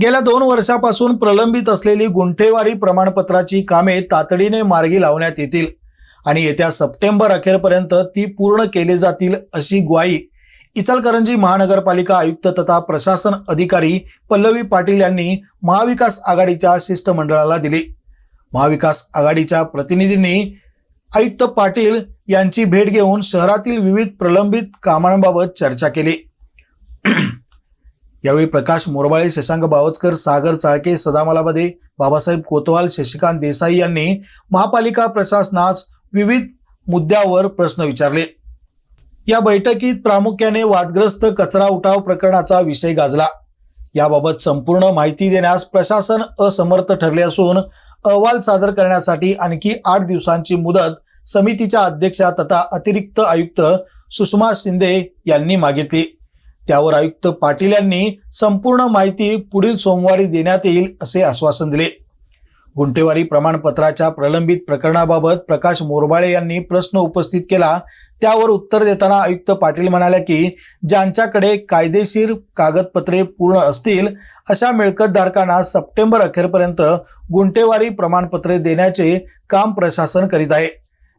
गेल्या दोन वर्षापासून प्रलंबित असलेली गुंठेवारी प्रमाणपत्राची कामे तातडीने मार्गी लावण्यात येतील. आणि येत्या सप्टेंबर अखेरपर्यंत ती पूर्ण केली जातील अशी ग्वाही इचलकरंजी महानगरपालिका आयुक्त तथा प्रशासन अधिकारी पल्लवी पाटील यांनी महाविकास आघाडीच्या शिष्टमंडळाला दिली. महाविकास आघाडीच्या प्रतिनिधींनी आयुक्त पाटील यांची भेट घेऊन शहरातील विविध प्रलंबित कामांबाबत चर्चा केली. यावेळी प्रकाश मोरबाळे शशांक बावचकर सागर चाळके सदामलाबदे बाबासाहेब कोतवाल शशिकांत देसाई यांनी महापालिका प्रशासनास विविध मुद्द्यावर प्रश्न विचारले. या बैठकीत प्रामुख्याने वादग्रस्त कचरा उठाव प्रकरणाचा विषय गाजला. याबाबत संपूर्ण माहिती देण्यास प्रशासन असमर्थ ठरले असून अहवाल सादर करण्यासाठी आणखी आठ दिवसांची मुदत समितीच्या अध्यक्षा तथा अतिरिक्त आयुक्त सुषमा शिंदे यांनी मागितली. त्यावर आयुक्त पाटील यांनी संपूर्ण माहिती पुढील सोमवारी देण्यात येईल असे आश्वासन दिले. गुंटेवारी प्रमाणपत्राच्या प्रलंबित प्रकरणाबाबत प्रकाश मोरबाळे यांनी प्रश्न उपस्थित केला. त्यावर उत्तर देताना आयुक्त पाटील म्हणाल्या की ज्यांच्याकडे कायदेशीर कागदपत्रे पूर्ण असतील अशा मिळकतधारकांना सप्टेंबर अखेरपर्यंत गुंटेवारी प्रमाणपत्रे देण्याचे काम प्रशासन करीत आहे.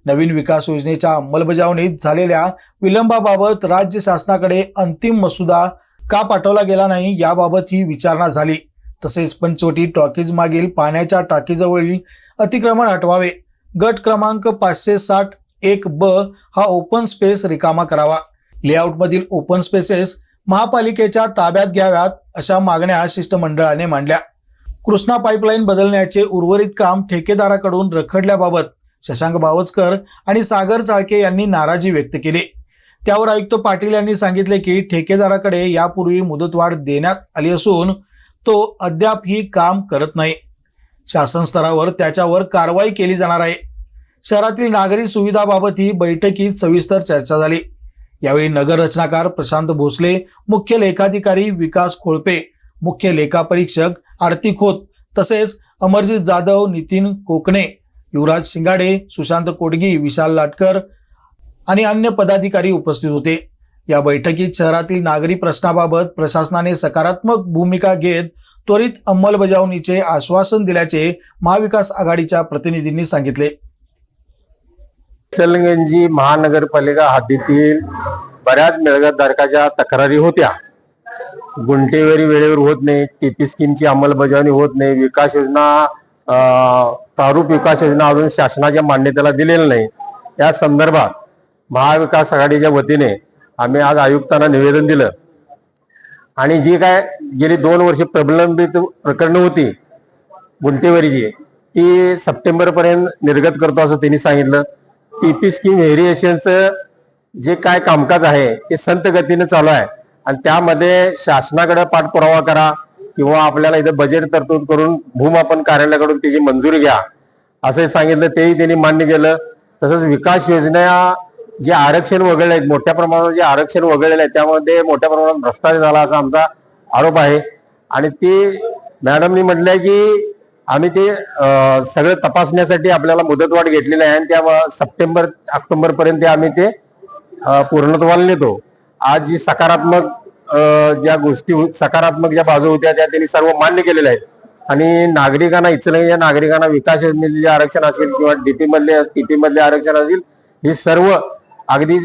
नवीन विकास योजनेच्या अंमलबजावणीत झालेल्या विलंबाबाबत राज्य शासनाकडे अंतिम मसुदा का पाठवला गेला नाही याबाबत ही विचारणा झाली. तसेच पंचवटी टॉकीज मागील पाण्याच्या टाकीजवळील अतिक्रमण हटवावे. गट क्रमांक पाचशे साठ एक ब हा ओपन स्पेस रिकामा करावा. लेआउटमधील ओपन स्पेसेस महापालिकेच्या ताब्यात घ्याव्यात अशा मागण्या शिष्टमंडळाने मांडल्या. कृष्णा पाईपलाईन बदलण्याचे उर्वरित काम ठेकेदाराकडून रखडल्याबाबत शशांक बावचकर आणि सागर चाळके यांनी नाराजी व्यक्त केली. त्यावर आयुक्त पाटील यांनी सांगितले की ठेकेदाराकडे यापूर्वी मुदतवाढ देण्यात आली असून तो अद्याप ही काम करत नाही. शासन स्तरावर त्याच्यावर कारवाई केली जाणार आहे. शहरातील नागरी सुविधाबाबत ही बैठकीत सविस्तर चर्चा झाली. यावेळी नगर रचनाकार प्रशांत भोसले मुख्य लेखाधिकारी विकास खोळपे मुख्य लेखापरीक्षक आरती खोत तसेच अमरजित जाधव नितीन कोकणे युवराज सिंगाडे सुशांत कोडगी विशाल लाटकर आणि अन्य पदाधिकारी उपस्थित होते. या बैठकीत शहरातील नागरी प्रश्नाबाबत प्रशासनाने सकारात्मक भूमिका घेत त्वरित अंमलबजावणीचे आश्वासन दिल्याचे महाविकास आघाडीच्या प्रतिनिधींनी सांगितले. इचलकरंजी महानगरपालिका हद्दीतील बऱ्याच मिळकतधारकाच्या तक्रारी होत्या. गुंठेवारी वेळेवर होत नाही टीपी स्कीमची अंमलबजावणी होत नाही विकास योजना प्रारूप विकास योजना अजून शासनाच्या मान्यतेला दिलेलं नाही. या संदर्भात महाविकास आघाडीच्या वतीने आम्ही आज आयुक्तांना निवेदन दिलं. आणि जी काय गेली दोन वर्ष प्रलंबित प्रकरणं होती गुंटेवरीची ती सप्टेंबरपर्यंत निर्गत करतो असं त्यांनी सांगितलं. टीपी स्कीम व्हेरिएशनचं जे काय कामकाज आहे ते संत गतीने चालू आहे. आणि त्यामध्ये शासनाकडे पाठपुरावा करा किंवा आपल्याला इथं बजेट तरतूद करून भूमापन कार्यालयाकडून त्याची मंजुरी घ्या. असं सांगितलं तेही त्यांनी मान्य केलं. तसंच विकास योजना जे आरक्षण वगळले आहेत मोठ्या प्रमाणावर जे आरक्षण वगळलेलं आहे त्यामध्ये मोठ्या प्रमाणात भ्रष्टाचार झाला असा आमचा आरोप आहे. आणि ते मॅडमनी म्हटलंय की आम्ही ते सगळं तपासण्यासाठी आपल्याला मुदतवाढ घेतलेली आहे आणि त्या सप्टेंबर ऑक्टोबर पर्यंत आम्ही ते पूर्णत्वाला नेतो. आज जी सकारात्मक ज्या गोष्टी सकारात्मक ज्या बाजू होत्या त्या त्यांनी सर्व मान्य केलेल्या आहेत. आणि नागरिकांना इचलकरंजीच्या नागरिकांना विकास योजनेचे जे आरक्षण असेल किंवा डीपी मधले टीपी मधले आरक्षण असेल हे सर्व अगदी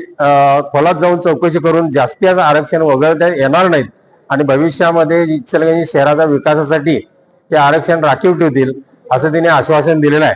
खोलात जाऊन चौकशी करून जास्ती आरक्षण वगळता येणार नाहीत. आणि भविष्यामध्ये इचलकरंजी शहराच्या विकासासाठी ते आरक्षण राखीव ठेवतील असं तिने आश्वासन दिलेलं आहे.